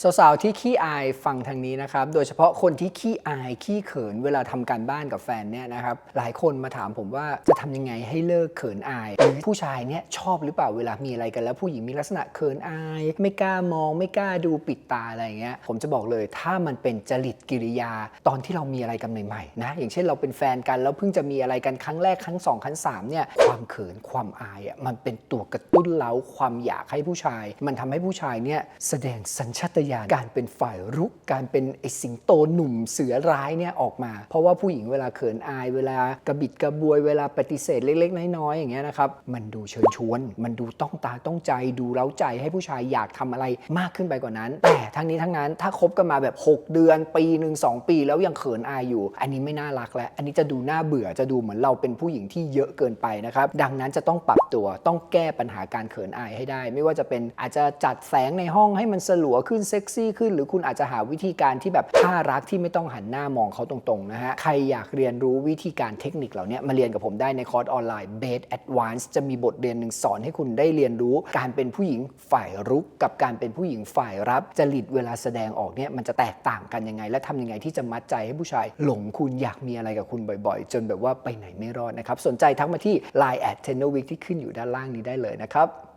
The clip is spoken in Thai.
สาวๆที่ขี้อายฟังทางนี้นะครับ โดยเฉพาะคนที่ขี้อายขี้เขินเวลาทำการบ้านกับแฟนเนี่ยนะครับ หลายคนมาถามผมว่าจะทำยังไงให้เลิกเขินอายหรือผู้ชายเนี่ยชอบหรือเปล่าเวลามีอะไรกันแล้วผู้หญิงมีลักษณะเขินอาย ไม่กล้ามอง ไม่กล้าดูปิดตาอะไรเงี้ย ผมจะบอกเลยถ้ามันเป็นจริตกิริยาตอนที่เรามีอะไรกันใหม่ๆนะ อย่างเช่นเราเป็นแฟนกันแล้วเพิ่งจะมีอะไรกันครั้งแรกครั้งสองครั้งสามเนี่ย ความเขินความอายอะมันเป็นตัวกระตุ้นเล้าความอยากให้ผู้ชาย มันทำให้ผู้ชายเนี่ยแสดงสัญชาตญาณการเป็นฝ่ายรุก การเป็นไอสิงโตหนุ่มเสือร้ายเนี่ยออกมา เพราะว่าผู้หญิงเวลาเขินอาย เวลากระบิดกระบวย เวลาปฏิเสธเล็ก ๆ น้อยๆอย่างเงี้ยนะครับมันดูเชิญชวน มันดูต้องตาต้องใจดูเร้าใจให้ผู้ชายอยากทำอะไรมากขึ้นไปกว่านั้น แต่ทั้งนี้ทั้งนั้นถ้าคบกันมาแบบ 6 เดือน ปีหนึ่งสองปีแล้วยังเขินอายอยู่ อันนี้ไม่น่ารักแล้ว อันนี้จะดูน่าเบื่อจะดูเหมือนเราเป็นผู้หญิงที่เยอะเกินไปนะครับดังนั้นจะต้องปรับตัวต้องแก้ปัญหาการเขินอายให้ได้ ไม่ว่าจะเป็นอาจจะจัดแสงในห้องให้มันสลัวขึ้นเซ็กซี่ขึ้น หรือคุณอาจจะหาวิธีการที่แบบท่ารักที่ไม่ต้องหันหน้ามองเขาตรงๆนะฮะ ใครอยากเรียนรู้วิธีการเทคนิคเหล่านี้มาเรียนกับผมได้ในคอร์สออนไลน์ b a s e Advance จะมีบทเรียนหนึ่งสอนให้คุณได้เรียนรู้การเป็นผู้หญิงฝ่ายรุก กับการเป็นผู้หญิงฝ่ายรับจริตเวลาแสดงออกเนี่ยมันจะแตกต่างกันยังไง และทำยังไงที่จะมัดใจให้ผู้ชาย หลงคุณอยากมีอะไรกับคุณบ่อยๆ จนแบบว่าไปไหนไม่รอดนะครับสนใจทักมาที่ Line at t e n o w e e k ที่ขึ้นอยู่ด้านล่างนี้ได้เลยนะครับ